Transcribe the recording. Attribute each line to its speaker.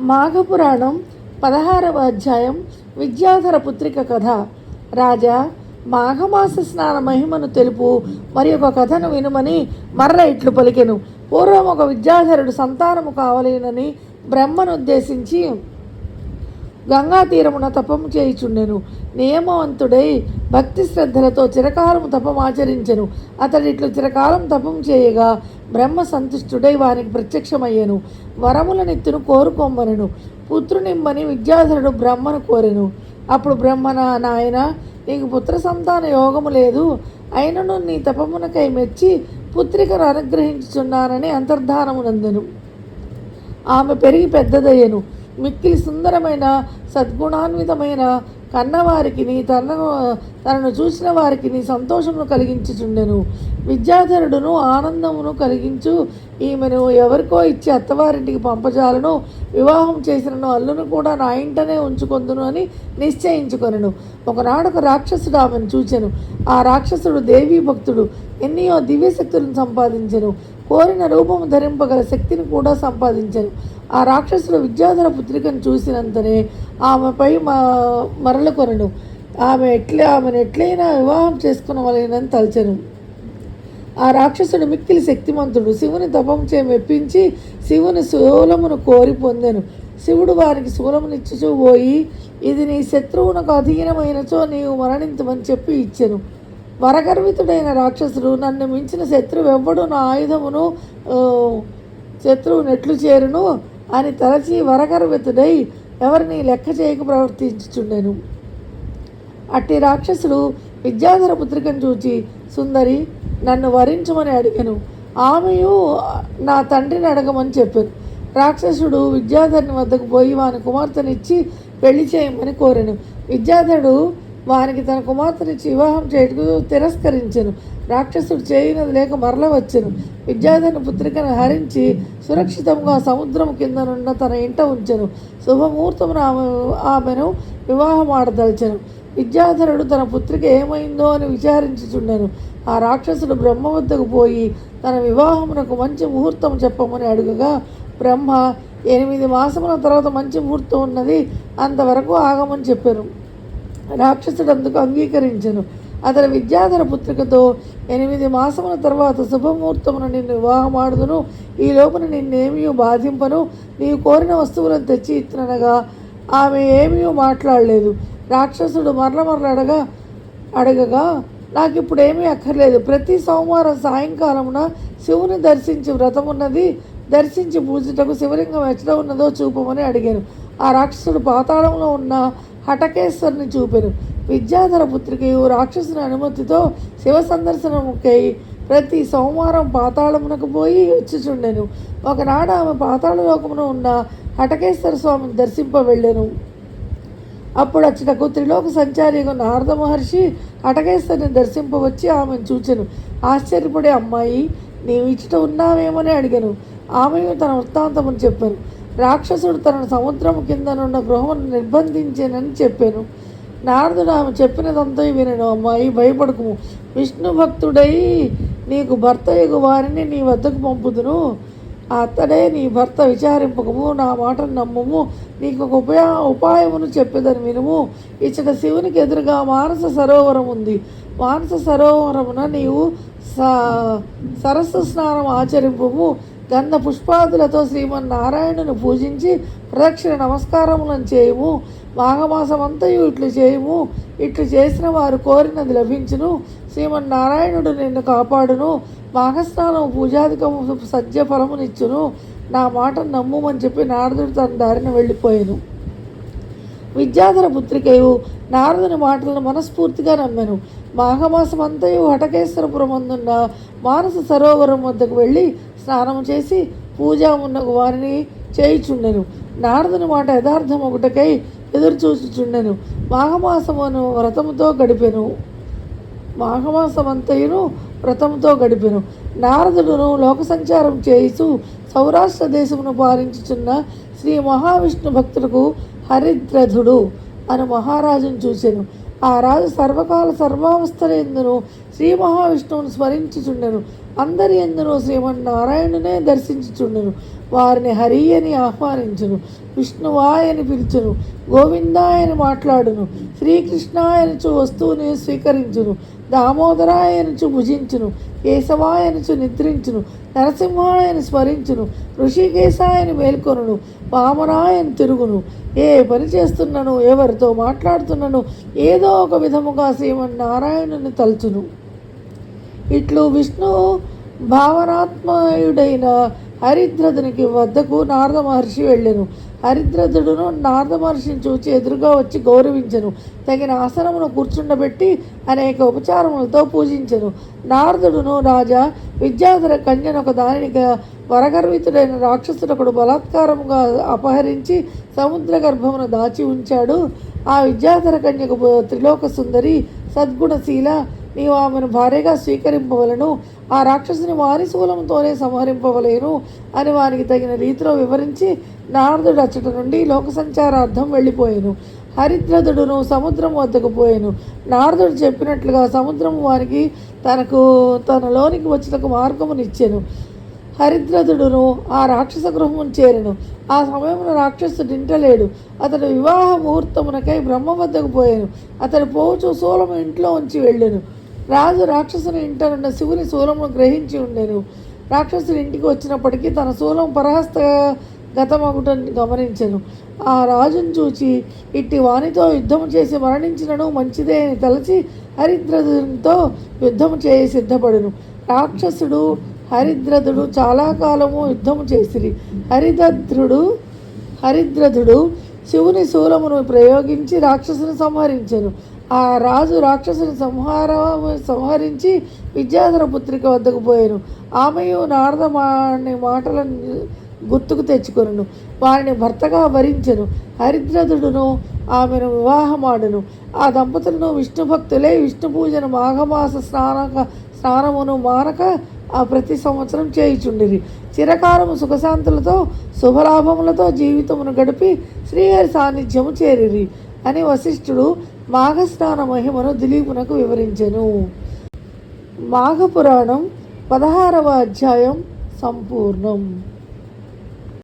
Speaker 1: మాఘపురాణం పదహారవ అధ్యాయం విద్యాధర పుత్రిక కథ. రాజా మాఘమాస స్నాన మహిమను తెలుపు మరి ఒక కథను వినుమని మర్ర ఇట్లు పలికెను. పూర్వం ఒక విద్యాధరుడు సంతానము కావలేనని బ్రహ్మనుద్దేశించి గంగా తీరమున తపము చేయుచుండెను. నియమవంతుడై భక్తి శ్రద్ధలతో చిరకాలము తపమాచరించెను అతడిట్లు చిరకాలం తపం చేయగా బ్రహ్మ సంతుష్టుడై వారికి ప్రత్యక్షమయ్యెను. వరములనెత్తును కోరుకోమ్మనెను. పుత్రునిమ్మని విద్యాధరుడు బ్రహ్మను కోరెను. అప్పుడు బ్రహ్మ నాయన నీకు పుత్ర సంతాన యోగము లేదు. అయినను నీ తపమునకై మెచ్చి పుత్రికను అనుగ్రహించుచున్నానని అంతర్ధానమునందెను ఆమె పెరిగి పెద్దదయ్యను. మిక్కిలి సుందరమైన సద్గుణాన్వితమైన కన్నవారికి నీ తన తనను చూసిన వారికి నీ సంతోషమును కలిగించుచుండెను. విద్యాధరుడును ఆనందమును కలిగించు. ఈమెను ఎవరికో ఇచ్చి అత్తవారింటికి పంపజాలను. వివాహం చేసినను అల్లును కూడా నా ఇంటనే ఉంచుకొందును అని నిశ్చయించుకొనెను. ఒకనాడు ఒక రాక్షసుడు ఆమెను చూచెను. ఆ రాక్షసుడు దేవీ భక్తుడు. ఎన్నో దివ్యశక్తులను సంపాదించెను. కోరిన రూపము ధరింపగల శక్తిని కూడా సంపాదించెను. ఆ రాక్షసుడు విద్యాధర పుత్రికను చూసినంతనే ఆమెపై మ మరల కొనను. ఆమె ఎట్లే ఆమెను ఎట్లయినా వివాహం చేసుకునవలేనని తలచెను. ఆ రాక్షసుడు మిక్కిలి శక్తిమంతుడు శివుని తపం చే మెప్పించి శివుని శూలమును కోరి పొందెను. శివుడు వారికి శూలమునిచ్చుచూ పోయి ఇది నీ శత్రువునకు అధీనమైనచో నీవు మరణించమని చెప్పి ఇచ్చెను. వరగర్వితుడైన రాక్షసుడు నన్ను మించిన శత్రువు ఎవ్వడు నా ఆయుధమును శత్రువు నెట్లు చేరును అని తలచి వరగర్వితుడై ఎవరిని లెక్క చేయక ప్రవర్తించుచుండెను. అట్టి రాక్షసుడు విద్యాధర పుత్రికను చూచి సుందరి నన్ను వరించమని అడిగాను. ఆమెయు నా తండ్రిని అడగమని చెప్పాను. రాక్షసుడు విద్యాధరుని వద్దకు పోయి వాని కుమార్తెనిచ్చి పెళ్ళి చేయమని కోరాను. విద్యాధరుడు వానికి తన కుమార్తెనిచ్చి వివాహం చేయటకు తిరస్కరించాను. రాక్షసుడు చేయనది లేక మరల వచ్చెను. విద్యాధరుని పుత్రికను హరించి సురక్షితంగా సముద్రం కిందనున్న తన ఇంట ఉంచెను. శుభముహూర్తమున ఆమె ఆమెను వివాహం ఆడదలిచెను విద్యాధరుడు తన పుత్రిక ఏమైందో అని విచారించుచుండెను. ఆ రాక్షసుడు బ్రహ్మ వద్దకు పోయి తన వివాహమునకు మంచి ముహూర్తం చెప్పమని అడుగగా బ్రహ్మ ఎనిమిది మాసముల తర్వాత మంచి ముహూర్తం ఉన్నది అంతవరకు ఆగమని చెప్పాను. రాక్షసుడు అందుకు అంగీకరించను. అతని విద్యాధర పుత్రికతో ఎనిమిది మాసముల తర్వాత శుభముహూర్తమున నిన్ను వివాహమాడుదును ఈ లోపల నిన్నేమీ బాధింపను నీవు కోరిన వస్తువులను తెచ్చి ఇచ్చిననగా ఆమె ఏమీ మాట్లాడలేదు. రాక్షసుడు మరల మరల అడగా అడగగా నాకు ఇప్పుడు ఏమీ అక్కర్లేదు. ప్రతి సోమవారం సాయంకాలమున శివుని దర్శించి వ్రతం ఉన్నది. దర్శించి పూజటకు శివలింగం ఎక్కడ ఉన్నదో చూపమని అడిగాను. ఆ రాక్షసుడు పాతాళంలో ఉన్న హటకేశ్వరుని చూపెను. విద్యాధర పుత్రికయు రాక్షసుని అనుమతితో శివ సందర్శనముకై ప్రతి సోమవారం పాతాళమునకు పోయి వచ్చిచుండెను. ఒకనాడు ఆమె పాతాళలోకమున ఉన్న హటకేశ్వర స్వామిని దర్శింప వెళ్ళాను అప్పుడు అచ్చటకు త్రిలోక సంచారిగా నారద మహర్షి అటకేశ్వరిని దర్శింపవచ్చి ఆమెను చూచెను. ఆశ్చర్యపడే అమ్మాయి నీవు ఇచ్చట ఉన్నావేమని అడిగాను. ఆమె తన వృత్తాంతమని చెప్పాను. రాక్షసుడు తనను సముద్రము కిందనున్న గృహం నిర్బంధించానని చెప్పాను. నారదుడు ఆమె చెప్పినదంతా వినను. అమ్మాయి భయపడకుము. విష్ణు భక్తుడై నీకు భర్త ఎగు వారిని నీ వద్దకు పంపుదును. అతడే నీ భర్త విచారింపకము నా మాటను నమ్మము నీకు ఒక ఉపయా ఉపాయమును చెప్పేదని వినుము. ఇచ్చట శివునికి ఎదురుగా మానస సరోవరం ఉంది. మానస సరోవరమున నీవు సరస్సు స్నానం ఆచరింపుము. గంధ పుష్పాదులతో శ్రీమన్నారాయణుని పూజించి ప్రదక్షిణ నమస్కారములను చేయము. మాఘమాసమంతయు ఇట్లు చేయము. ఇట్లు చేసిన వారు కోరినది లభించును. శ్రీమన్నారాయణుడు నిన్ను కాపాడును. మాఘస్నానం పూజాధికము సత్య ఫలమునిచ్చును. నా మాట నమ్ముమని చెప్పి నారదుడు తన దారిన వెళ్ళిపోయాను. విద్యాధర పుత్రికయు నారదుని మాటలను మనస్ఫూర్తిగా నమ్మాను. మాఘమాసం అంతయు హటకేశ్వరపురమందున్న మానస సరోవరం వద్దకు వెళ్ళి స్నానం చేసి పూజామున్నకు వారిని చేయుచుండెను. నారదుని మాట యథార్థం ఒకటకై ఎదురు చూచుచుండెను మాఘమాసమును వ్రతముతో గడిపెను. మాఘమాసమంతయును వ్రతంతో గడిపెను. నారదుడును లోక సంచారం చేయిస్తూ సౌరాష్ట్ర దేశమును పాలించుచున్న శ్రీ మహావిష్ణు భక్తులకు హరిద్రథుడు అను మహారాజును చూశాను ఆ రాజు సర్వకాల సర్వావస్థల ఎందును శ్రీ మహావిష్ణువును స్మరించుచుండెను. అందరి ఎందును శ్రీమన్నారాయణునే దర్శించుచుండెను. వారిని హరి అని ఆహ్వానించును. విష్ణువాయని పిలుచును. గోవిందాయని మాట్లాడును. శ్రీకృష్ణాయనుచు వస్తువుని స్వీకరించును. దామోదరాయనుచు భుజించును కేశవాయనుచు నిద్రించును నరసింహాయను స్మరించును ఋషికేశాయను మేల్కొనును వామనాయని తిరుగును. ఏ పని చేస్తున్నను ఎవరితో మాట్లాడుతున్నను ఏదో ఒక విధముగా శ్రీమన్నారాయణుని తలుచును. ఇట్లు విష్ణు భావనాత్మయుడైన హరిద్రదునికి వద్దకు నారద మహర్షి వెళ్ళెను. హరిద్రదుడును నారద మహర్షిని చూచి ఎదురుగా వచ్చి గౌరవించను. తగిన ఆసనమును కూర్చుండబెట్టి అనేక ఉపచారములతో పూజించెను. నారదుడును రాజా విద్యాధర కన్యను ఒక దానిని వరగర్వితుడైన రాక్షసుడొకడు బలాత్కారముగా అపహరించి సముద్ర గర్భమున దాచి ఉంచాడు. ఆ విద్యాధర కన్యకు త్రిలోక సుందరి సద్గుణశీల నీవు ఆమెను భార్యగా స్వీకరింపవలను. ఆ రాక్షసుని వారి శూలంతోనే సంహరింపవలేను అని వారికి తగిన రీతిలో వివరించి నారదుడు అచ్చట నుండి లోక సంచారార్థం వెళ్ళిపోయాను. హరిద్రదుడును సముద్రం వద్దకు పోయాను. నారదుడు చెప్పినట్లుగా సముద్రం వారికి తనకు తనలోనికి వచ్చినకు మార్గమునిచ్చాను. హరిద్రదుడును ఆ రాక్షస గృహము చేరెను. ఆ సమయంలో రాక్షసుడు ఇంటలేడు అతడు వివాహ ముహూర్తమునకై బ్రహ్మ వద్దకు పోయాను. అతడు పోచు శూలము ఇంట్లో ఉంచి వెళ్ళాను. రాజు రాక్షసుని ఇంటనున్న శివుని శూలమును గ్రహించి ఉండెను. రాక్షసుని ఇంటికి వచ్చినప్పటికీ తన శూలం పరహస్త గతమగుటని గమనించెను. ఆ రాజును చూచి ఇట్టి వానితో యుద్ధము చేసి మరణించినను మంచిదే అని తలచి హరిద్రదునితో యుద్ధము చేయి సిద్ధపడును. రాక్షసుడు హరిద్రదుడు చాలా కాలము యుద్ధము చేసిరి. హరిద్రుడు హరిద్రదుడు శివుని శూలమును ప్రయోగించి రాక్షసుని సంహరించెను. ఆ రాజు రాక్షసుని సంహార సంహరించి విద్యాధర పుత్రిక వద్దకు పోయాను. ఆమెయు నారద మాని మాటలను గుర్తుకు తెచ్చుకొను వారిని భర్తగా వరించెను. హరిద్రదుడును ఆమెను వివాహమాడును. ఆ దంపతులను విష్ణు భక్తులే విష్ణు పూజను మాఘమాస స్నానక స్నానమును మానక ప్రతి సంవత్సరం చేయుచుండిరి. చిరకాలము సుఖశాంతులతో శుభలాభములతో జీవితమును గడిపి శ్రీహరి సాన్నిధ్యము చేరిరి. అని వశిష్ఠుడు మాఘస్నాన మహిమను దిలీపునకు వివరించెను. మాఘపురాణం పదహారవ అధ్యాయం సంపూర్ణం.